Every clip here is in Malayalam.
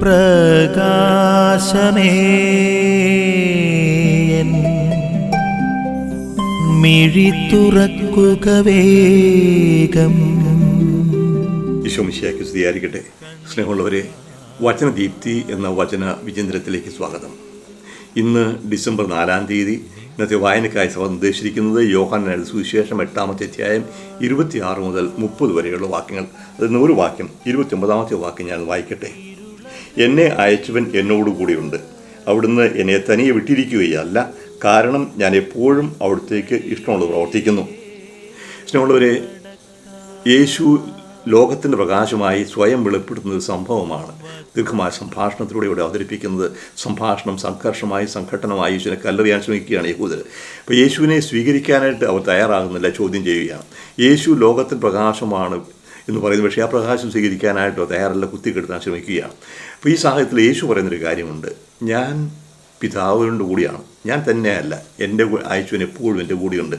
പ്രകാശമേ. മിഴി തുറക്കുക വേഗം. സ്നേഹമുള്ളവരെ വചനദീപ്തി എന്ന വചന വിചിന്തനത്തിലേക്ക് സ്വാഗതം. ഇന്ന് ഡിസംബർ നാലാം തീയതി ഇന്നത്തെ വായനക്കായി സഭ നിർദ്ദേശിച്ചിരിക്കുന്നത് യോഹാനായ സുവിശേഷം എട്ടാമത്തെ അധ്യായം ഇരുപത്തിയാറ് മുതൽ മുപ്പത് വരെയുള്ള വാക്യങ്ങൾ. അതിൽ നൂറ് വാക്യം വാക്യം ഇരുപത്തിയൊമ്പതാമത്തെ വാക്യം ഞാൻ വായിക്കട്ടെ. എന്നെ അയച്ചവൻ എന്നോടുകൂടിയുണ്ട്. അവിടുന്ന് എന്നെ തനിയെ വിട്ടിരിക്കുകയല്ല. കാരണം ഞാൻ എപ്പോഴും അവിടത്തേക്ക് ഇഷ്ടമുള്ളത് പ്രവർത്തിക്കുന്നു. സ്നേഹമുള്ളവരെ യേശു ലോകത്തിന്റെ പ്രകാശമായി സ്വയം വെളിപ്പെടുത്തുന്ന ഒരു സംഭവമാണ്. ദീർഘമായ സംഭാഷണത്തിലൂടെ ഇവിടെ അവതരിപ്പിക്കുന്നത് സംഭാഷണം സംഘർഷമായി സംഘട്ടനമായി യേശുവിനെ കല്ലെറിയാൻ ശ്രമിക്കുകയാണ് യഹൂദർ. അപ്പോൾ യേശുവിനെ സ്വീകരിക്കാനായിട്ട് അവർ തയ്യാറാകുന്നില്ല ചോദ്യം ചെയ്യുകയാണ്. യേശു ലോകത്തിന്റെ പ്രകാശമാണ് എന്ന് പറയുന്നത്. പക്ഷേ ആ പ്രകാശം സ്വീകരിക്കാനായിട്ടോ തയ്യാറല്ല കുത്തിക്കെടുത്താൻ ശ്രമിക്കുകയാണ്. അപ്പോൾ ഈ സാഹചര്യത്തിൽ യേശു പറയുന്നൊരു കാര്യമുണ്ട്. ഞാൻ പിതാവിനോട് കൂടിയാണ്. ഞാൻ തന്നെയല്ല. എന്റെ അയച്ചുവൻ എപ്പോഴും എന്റെ കൂടിയുണ്ട്.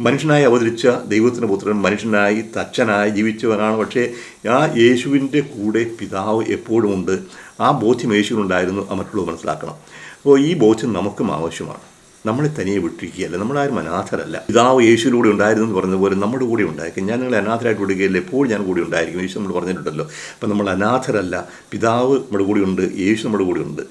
മനുഷ്യനായി അവതരിച്ച ദൈവത്തിന്റെ പുത്രൻ മനുഷ്യനായി തച്ചനായി ജീവിച്ചവനാണ്. പക്ഷേ ആ യേശുവിന്റെ കൂടെ പിതാവ് എപ്പോഴും ഉണ്ട് ആ ബോധ്യം യേശുവിനുണ്ടായിരുന്നു. മറ്റുള്ളവർ മനസ്സിലാക്കണം. അപ്പോൾ ഈ ബോധ്യം നമുക്കും ആവശ്യമാണ്. നമ്മളെ തനിയെ വിട്ടിരിക്കുകയല്ല നമ്മളാരും അനാഥരല്ല. പിതാവ് യേശുവിലൂടെ ഉണ്ടായിരുന്നു എന്ന് പറഞ്ഞതുപോലെ നമ്മുടെ കൂടെ ഉണ്ടായിരിക്കും. ഞാൻ നിങ്ങളെ അനാഥരായിട്ട് വിടുകയില്ല എപ്പോഴും ഞാൻ കൂടെ ഉണ്ടായിരിക്കും. യേശു നമ്മൾ പറഞ്ഞിട്ടുണ്ടല്ലോ. അപ്പം നമ്മൾ അനാഥരല്ല പിതാവ് നമ്മുടെ കൂടെ ഉണ്ട് യേശു നമ്മുടെ കൂടെ ഉണ്ട്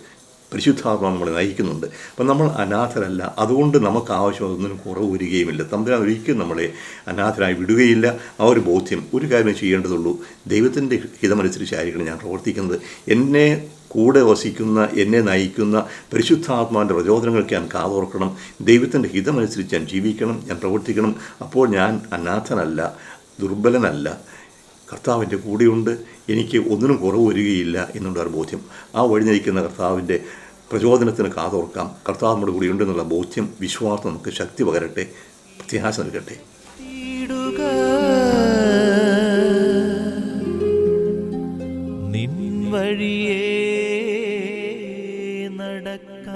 പരിശുദ്ധാത്മാവ് നമ്മളെ നയിക്കുന്നുണ്ട്. അപ്പം നമ്മൾ അനാഥരല്ല അതുകൊണ്ട് നമുക്ക് ആവശ്യമൊന്നിനും കുറവ് വരികയുമില്ല. തമ്പുരാൻ ഒരിക്കലും നമ്മളെ അനാഥരായി വിടുകയില്ല. ആ ഒരു ബോധ്യം ഒരു കാര്യം ചെയ്യേണ്ടതുള്ളൂ. ദൈവത്തിന്റെ ഹിതമനുസരിച്ചായിരിക്കണം ഞാൻ പ്രവർത്തിക്കുന്നത്. എന്നെ കൂടെ വസിക്കുന്ന എന്നെ നയിക്കുന്ന പരിശുദ്ധാത്മാവിന്റെ പ്രചോദനങ്ങൾക്ക് ഞാൻ കാതോർക്കണം. ദൈവത്തിന്റെ ഹിതമനുസരിച്ച് ഞാൻ ജീവിക്കണം ഞാൻ പ്രവർത്തിക്കണം. അപ്പോൾ ഞാൻ അനാഥനല്ല ദുർബലനല്ല. കർത്താവിന്റെ കൂടെയുണ്ട്. എനിക്ക് ഒന്നിനും കുറവ് വരികയില്ല എന്നുള്ള ഒരു ബോധ്യം. ആ വഴി നയിക്കുന്ന കർത്താവിന്റെ പ്രചോദനത്തിന് കാതോർക്കാം. കർത്താവ് നമ്മുടെ കൂടെയുണ്ട് ബോധ്യം വിശ്വാസം നമുക്ക് ശക്തി പകരട്ടെ പ്രത്യാശ നൽകട്ടെ. വഴിയേ